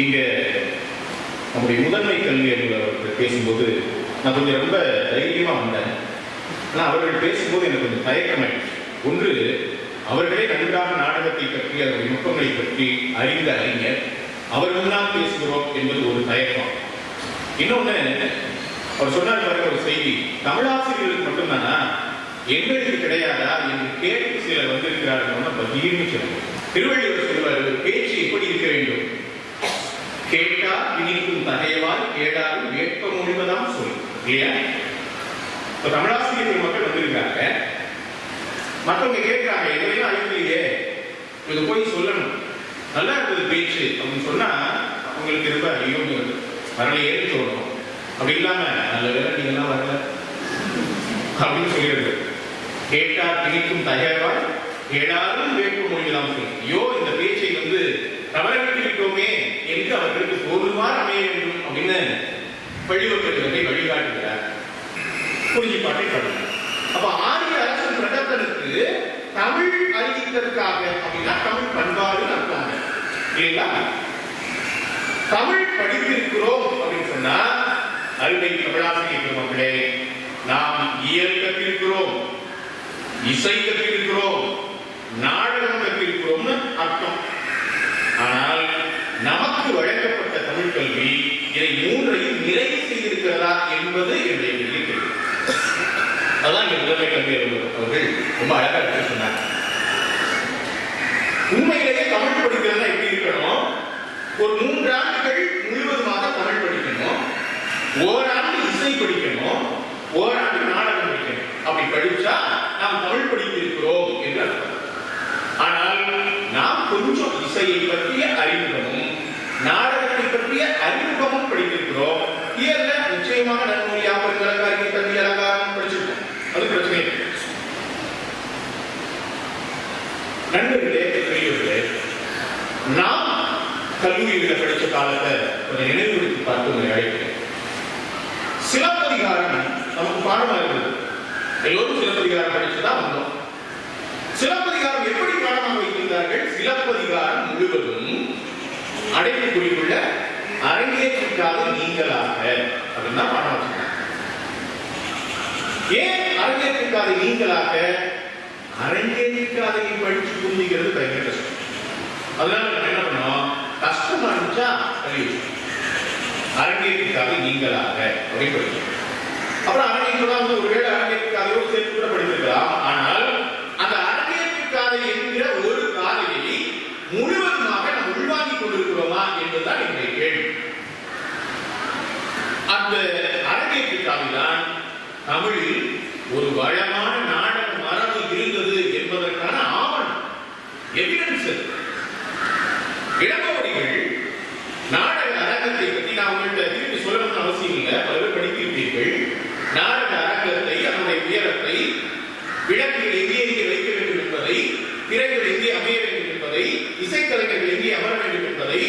இங்க நம்முடைய முதன்மை கல்வி அலுவலர் பேசும்போது நான் கொஞ்சம் ரொம்ப தைரியமா வந்தேன். ஆனால் அவர்கள் பேசும்போது எனக்கு கொஞ்சம் தயக்கமாயிடுச்சு. ஒன்று அவர்களே நன்றாக நாடகத்தை பற்றி அதனுடைய நுட்பங்களை பற்றி அறிந்த அறிஞர் அவர்கள்தான் பேசுகிறோம் என்பது ஒரு தயக்கம். இன்னொன்று அவர் சொன்னார் பாருங்க ஒரு செய்தி தமிழாசிரியர்களுக்கு மட்டும்தானா? எங்களுக்கு கிடையாதா? என்று கேட்டு சிலர் வந்திருக்கிறார்கள் பகீர்னு சொல்லுங்க திருவள்ளுவர் சொல்வார் ஒரு பேச்சு எப்படி இருக்க வேண்டும்? கேட்டால் இனிக்கும் தகையவால் கேடாலும் வேட்ப மொழிவதாம் சொல். இல்லையா? இப்போ தமிழாசிரியர் மக்கள் வந்திருக்காங்க மற்றவங்க கேட்கிறாங்க எங்களையும் அழைக்கலையே. இது போய் சொல்லணும். நல்லா இருக்குது பேச்சு. அப்படின்னு சொன்னால் அவங்களுக்கு ரொம்ப ஐயோ வரலையேன்னு தோணும் அப்படி இல்லாமல் நல்ல வேலை நீங்கள்லாம் வரல. அப்படின்னு சொல்லிடுறது. கேட்டால் திணிக்கும் தகவல் கேடாலும் வேட்பு மொழிதான் சொல்லி ஐயோ இந்த பேச்சை வந்து தவறவிட்டு விட்டோமே என்று அவர்களுக்கு போதுமாறு அமைய வேண்டும் அப்படின்னு வழிவகுக்கிறதை வழிகாட்டுகிறார். குறிஞ்சிப்பாட்டை பண்ணுங்க அப்ப ஆரிய அரசன் பிரகத்தனுக்கு தமிழ் அறிவித்ததற்காக அப்படின்னா தமிழ் பண்பாடு அர்த்தம் இல்லைங்களா? தமிழ் படித்திருக்கிறோம் அப்படின்னு சொன்னா அருமை தமிழாசிரியர் பெருமக்களே நாம் இயல் கற்றிருக்கிறோம் இசை கற்றிருக்கிறோம் நாடகம் கற்றிருக்கிறோம்னு அர்த்தம் ஆனால் நமக்கு வழங்கப்பட்ட தமிழ் கல்வி இதை மூன்றையும் நிறைவு செய்திருக்கிறதா என்பது என்னுடைய கேள்வி. அதான் இங்க முதன்மை கல்வி அவர்கள் ரொம்ப அழகா எடுத்து சொன்னாங்க. உண்மையிலேயே தமிழ் படிக்கிறதுனா எப்படி இருக்கணும்? ஒரு மூன்று ஆண்டுகள் முழுவதுமாக தமிழ் படிக்கணும். ஓராண்டு இசை படிக்கணும் ஓராண்டு நாடகம் படிக்கணும் அப்படி படிச்சா நாம் தமிழ் படித்திருக்கிறோம் என்று அர்த்தம் ஆனால் நாம் கொஞ்சம் இசையை பற்றிய அறிமுகமும் நாடகத்தை பற்றிய அறிமுகமும் படித்திருக்கிறோம் இயல்ல நிச்சயமாக நன்மொழி யாபகங்கள் அலங்காரிகை தண்ணி அலங்காரம் படிச்சிருக்கோம் அது பிரச்சனை இல்லை நண்பர்களே பெரியவர்களே நாம் கல்லூரியில் படிச்ச காலத்தை கொஞ்சம் நினைவுபடுத்தி பார்த்து உங்களை அழைக்கிறேன் சிலப்பதிகாரம் நமக்கு பாடமா இருந்தது எல்லோரும் சிலப்பதிகாரம் படிச்சுதான் வந்தோம். சிலப்பதிகாரம் எப்படி பாடமாக வைத்திருந்தார்கள்? சிலப்பதிகாரம் முழுவதும் அடைப்புக்குறிக்குள்ள அரங்கேற்றிருக்காத நீங்களாக. அப்படின்னு தான் பாடம் வச்சிருக்காங்க. ஏன் அரங்கேற்றிருக்காத நீங்களாக? அரங்கேற்றிருக்காதையை படிச்சு புரிஞ்சுக்கிறது பயங்கர கஷ்டம். அதனால நம்ம என்ன பண்ணோம்? கஷ்டமா இருந்துச்சா? கல்வி நீங்களாக. அப்படின்னு படிச்சோம் அப்புறம் அரங்கேற்றலாம் வந்து ஒருவேளை சேர்த்து கூட படித்திருக்கலாம். ஆனால் அந்த அரங்கேற்றிருக்காதை என்கிற ஒரு காதையை முழுவதுமாக நாம் உள்வாங்கிக் கொண்டிருக்கிறோமா என்பதுதான் என்னுடைய கேள்வி. அந்த அரங்கேற்றிருக்காதைதான் தமிழில் வளமான நாடக மரபு இருந்தது என்பதற்கான ஆவணம் எவிடன்ஸ் இளங்கோடிகள் நாடக அரங்கத்தை பற்றி நான் உங்கள்கிட்ட திருப்பி சொல்லணும்னு அவசியம் இல்லை பல பேர் படித்திருப்பீர்கள் நாடக அரங்கத்தை அதனுடைய உயரத்தை விளக்குகள் எங்கே எங்கே வைக்க வேண்டும் என்பதை திரைகள் எங்கே அமைய வேண்டும் என்பதை இசைக்கலைஞர்கள் எங்கே அமர வேண்டும் என்பதை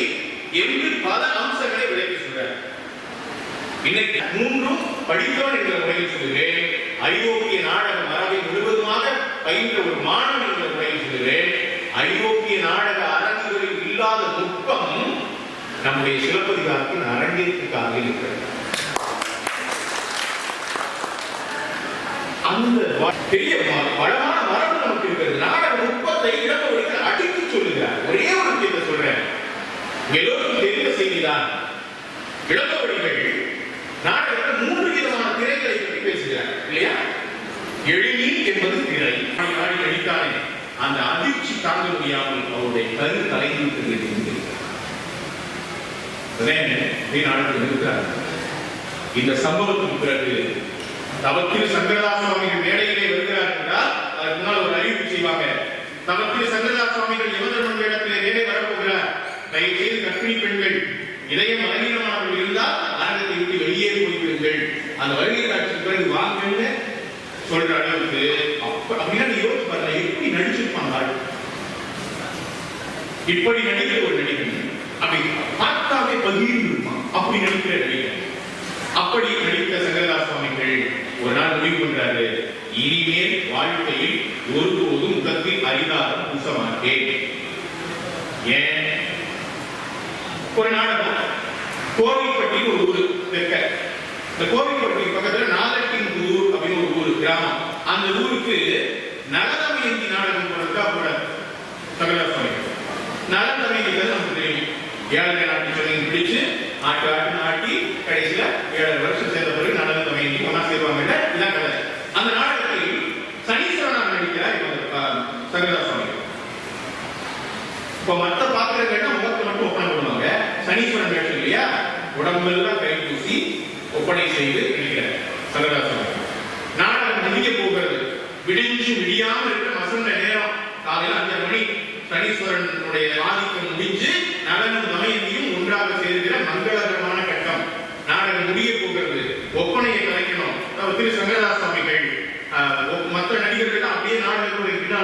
என்று பல அம்சங்களை விளக்கி சொல்றார் இன்னைக்கு மூன்றும் என்ற முறையில் சொல்கிறேன் ஐரோப்பிய நாடக மரபை முழுவதுமாக பயின்ற ஒரு மாணவன் என்ற முறையில் சொல்கிறேன் ஐரோப்பிய நாடக அரங்குகளில் இல்லாத நுட்பம் நம்முடைய சிலப்பதிகாரத்தின் அரங்கேற்றுக்காக இருக்கிறது. அந்த பெரிய வளமான மரபு நமக்கு இருக்கிறது. நாடக நுட்பத்தை இளம்பவர்கள் அடித்து சொல்லுகிறார் ஒரே ஒரு விஷயத்தை சொல்றேன். எல்லோருக்கும் தெரிந்த செய்திதான். இளம்பவடிகள் நாடகத்தில் மூணு இல்லையா? எழினி என்பது திரை. ஆடி ஆடி அந்த அதிர்ச்சி தாங்க முடியாமல் அவருடைய கரு கலைந்து இருக்கிறார் இந்த சம்பவத்துக்கு பிறகு தவத்தில் சங்கரதாஸ் சுவாமிகள் மேடையிலே வருகிறார் என்றால் அதற்கு முன்னால் ஒரு அறிவிப்பு செய்வாங்க. தவத்தில் சங்கரதாஸ் சுவாமிகள் யமதர்மன் வேடத்திலே மேலே வரப்போகிறார். தயவு செய்து கற்பிணி பெண்கள் இதயம் பலவீனமானவர்கள் இருந்தால் அரங்கத்தை விட்டு வெளியே போய்விடுங்கள். அந்த வருகை காட்சிக்கு பிறகு வாங்கன்னு சொல்ற அளவுக்கு அப்ப அப்படின்னா நீ யோசிச்சு பாருங்க எப்படி நடிச்சிருப்பாங்க ஆள். இப்படி நடிக்கிற ஒரு நடிகன். அப்படி பார்த்தாவே பகிர்ந்து அப்படி நடிக்கிற நடிகன். அப்படி நடித்த சங்கரதாஸ் சுவாமிகள் ஒரு நாள் முடிவு பண்றாரு. இனிமேல் வாழ்க்கையில் ஒருபோதும் முகத்தில் அரிதாரம் பூசமாட்டேன் ஏன்? ஒரு நாடகம். கோவில்பட்டி ஒரு ஊரு தெற்க இந்த கோவில்பட்டி பக்கத்துல இவர் சங்கராசுவாமி இப்ப மத்த பாத்திரம் கேட்டா முகத்தை மட்டும் ஒப்பனை பண்ணுவாங்க சனீஸ்வரன் கேட்டு இல்லையா உடம்பெல்லாம் கை பூசி ஒப்பனை செய்து இருக்கிறார். சங்கராசுவாமி நாடகம் முடிய போகிறது. விடிஞ்சு விடியாம இருக்கிற மசந்த நேரம். காலையில் அஞ்சு மணி. சனீஸ்வரனுடைய ஆதிக்கம் முடிஞ்சு நலனும் தமயந்தியும் ஒன்றாக சேர்கிற மங்களகரமான கட்டம். நாடகம் முடிய போகிறது. ஒப்பனையை கலைக்கணும். திரு சங்கரதாஸ் சுவாமிகள் ஆஹ், மற்ற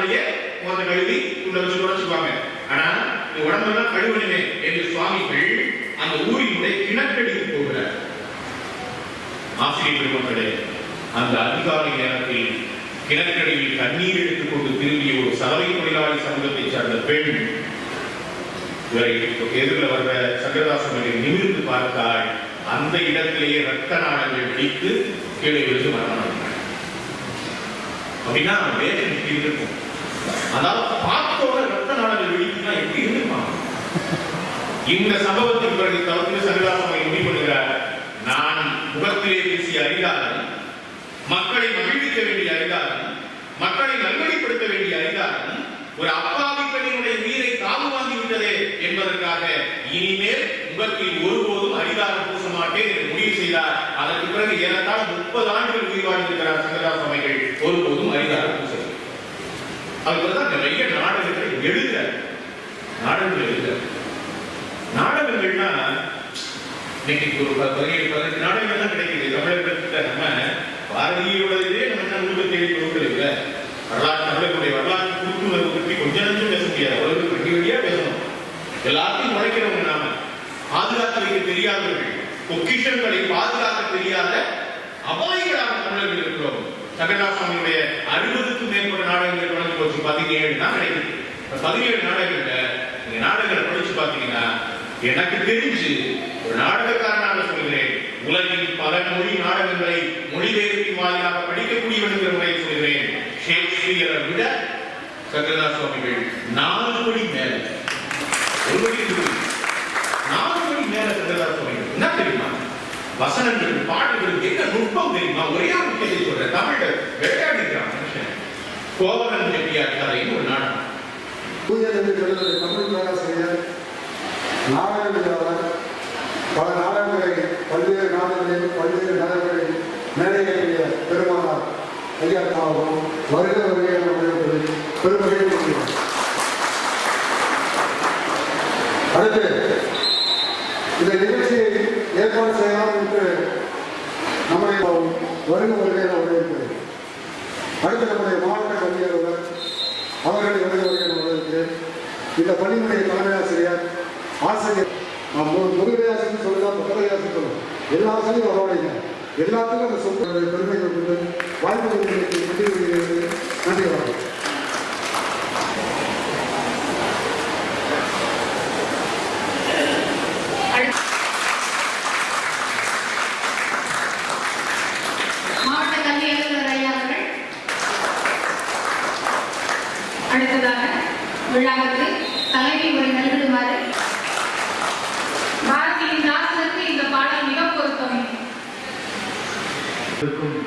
நாடகத்துடைய முகத்தை கழுவி உள்ள வச்சு தொடச்சுக்குவாங்க ஆனா இந்த உடம்பெல்லாம் கழுவணுமே என்று சுவாமிகள் அந்த ஊரினுடைய கிணற்றடிக்கு போகிறார். ஆசிரியர் பெருமக்களே அந்த அதிகாலை நேரத்தில் கிணற்றடியில் தண்ணீர் எடுத்துக் கொண்டு திரும்பிய ஒரு சலவை தொழிலாளி சமூகத்தை சார்ந்த பெண் இவரை எதிரில் வர்ற சங்கரதாசன் நிமிர்ந்து பார்த்தால் அந்த இடத்திலேயே ரத்த நாடங்கள் வெடித்து கீழே விழுந்து மரணம் அப்படின்னா வேதனை இருக்கும் அதாவது பார்த்தோட ரத்த நாடகம் வெடிக்குன்னா எப்படி இருந்திருப்பாங்க? இந்த சம்பவத்துக்கு பிறகு தவிர சங்கராசனை முடிவு பண்ணுகிறார்? நான் முகத்திலே பேசிய அதிகாரம் மக்களை மகிழ்விக்க வேண்டிய அதிகாரம் மக்களை நல்வழிப்படுத்த வேண்டிய அதிகாரம் ஒரு அப்பாவி பெண்ணினுடைய உயிரை காவு வாங்கி விட்டதே என்பதற்காக இனிமேல் முகத்தில் ஒருபோதும் அதிகாரம் பூச மாட்டேன் என்று முடிவு செய்தார். அதற்கு பிறகு ஏறத்தாழ் முப்பது ஆண்டுகள் உயிர் வாழ்ந்திருக்கிறார் சங்கராசமைகள் ஒருபோதும் ஒருபோதும் பூச பூசவில்லை அதுக்குதான் நிறைய நாடகங்களை எழுத நாடகங்கள் எழுத நாடகங்கள்னா இன்னைக்கு ஒரு ப- பதினேழு பதினஞ்சு நாடகங்கள் தான் கிடைக்குது. தமிழகத்துல நம்ம பாரதியோட இதே நம்ம என்ன தேடி கொடுக்கல இல்ல வரலாற்று தமிழர்களுடைய வரலாற்று புத்துணர்வு பற்றி கொஞ்சம் நஞ்சம் பேச முடியாது. அவ்வளவு வெட்டி வெட்டியா பேசணும். எல்லாத்தையும் உழைக்கிறவங்க நாம. பாதுகாத்து வைக்க தெரியாதவர்கள் பொக்கிஷங்களை பாதுகாக்க தெரியாத அபாயிகளாக தமிழர்கள் இருக்கிறோம் சங்கராசாமியுடைய அறுபதுக்கும் மேற்பட்ட நாடகங்கள் தொடர்ந்து போச்சு. பதினேழு தான் கிடைக்குது பதினேழு நாடகங்கள்ல நீங்க நாடகங்களை படிச்சு பார்த்தீங்கன்னா எனக்கு தெரிஞ்சு ஒரு நாடகக்காரனாக சொல்கிறேன் உலகின் பல மொழி நாடகங்களை மொழிபெயர்ப்பின் வாயிலாக படிக்கக்கூடியவன் என்கிற முறையை சொல்கிறேன் ஷேக்ஸ்பியரை விட சங்கரதா சுவாமிகள் நாலு மொழி மேலே ஒரு மணி இருக்கு. நாலு மணி மேல சங்கரதா சுவாமிகள் என்ன தெரியுமா வசனங்களுக்கு பாடல்களுக்கு என்ன நுட்பம் தெரியுமா? ஒரே ஒரு விஷயத்தை சொல்றேன். தமிழ்ல விளையாடி மனுஷன். கோவலன் செட்டியார் கதைன்னு ஒரு நாடகம். தமிழ் பேராசிரியர் நாடகவியலாளர் பல நாடகங்களை பல்வேறு நாடுகளில் பல்வேறு நகரங்களில் மேடையேற்றிய பெருமானார் ஐயா தாவும் வருக வருகையான அடுத்து இந்த நிகழ்ச்சியை ஏற்பாடு செய்யலாம் என்று நம்முடைய வருக வருகையான வரவேற்கிறேன். அடுத்த நம்முடைய மாவட்ட கல்வி அலுவலர் அவர்களை நான் வரவேற்கிறேன். இந்த பள்ளியினுடைய தலைமை ஆசிரியர் ஆசிரியர் நான் மு- சொல்லலாம் பக்கலை சொல்லலாம் எல்லா ஆசிரியரும் வரவழைங்க எல்லாத்துக்கும் அந்த சொந்த பெருமைகள் கொண்டு வாய்ப்பு நன்றி வணக்கம் மாவட்ட கல்வி அலுவலர் ஐயா அவர்கள் அடுத்ததாக விழாவிற்கு தலைமை உரை நல்குமாறு பாரதியின் தாசனுக்கு இந்த பாடல் மிக பொருத்தம் இருக்கும்.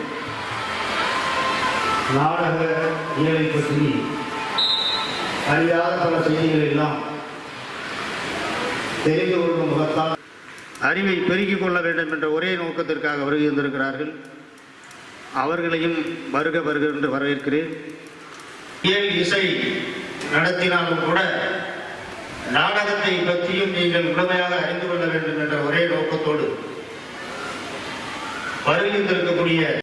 நாடக இயலை பற்றி அறியாத பல செய்திகள் எல்லாம் தெரிந்து கொள்ளும் முகத்தால் அறிவை பெருக்கிக் கொள்ள வேண்டும் என்ற ஒரே நோக்கத்திற்காக வருகின்றிருக்கிறார்கள் இருந்திருக்கிறார்கள் அவர்களையும் வருக வருக என்று வரவேற்கிறேன். இயல் இசை நடத்தினாலும் கூட நாடகத்தை பற்றியும் நீங்கள் முழுமையாக அறிந்து கொள்ள வேண்டும் என்ற ஒரே நோக்கத்தோடு வருகின்றிருக்கக்கூடிய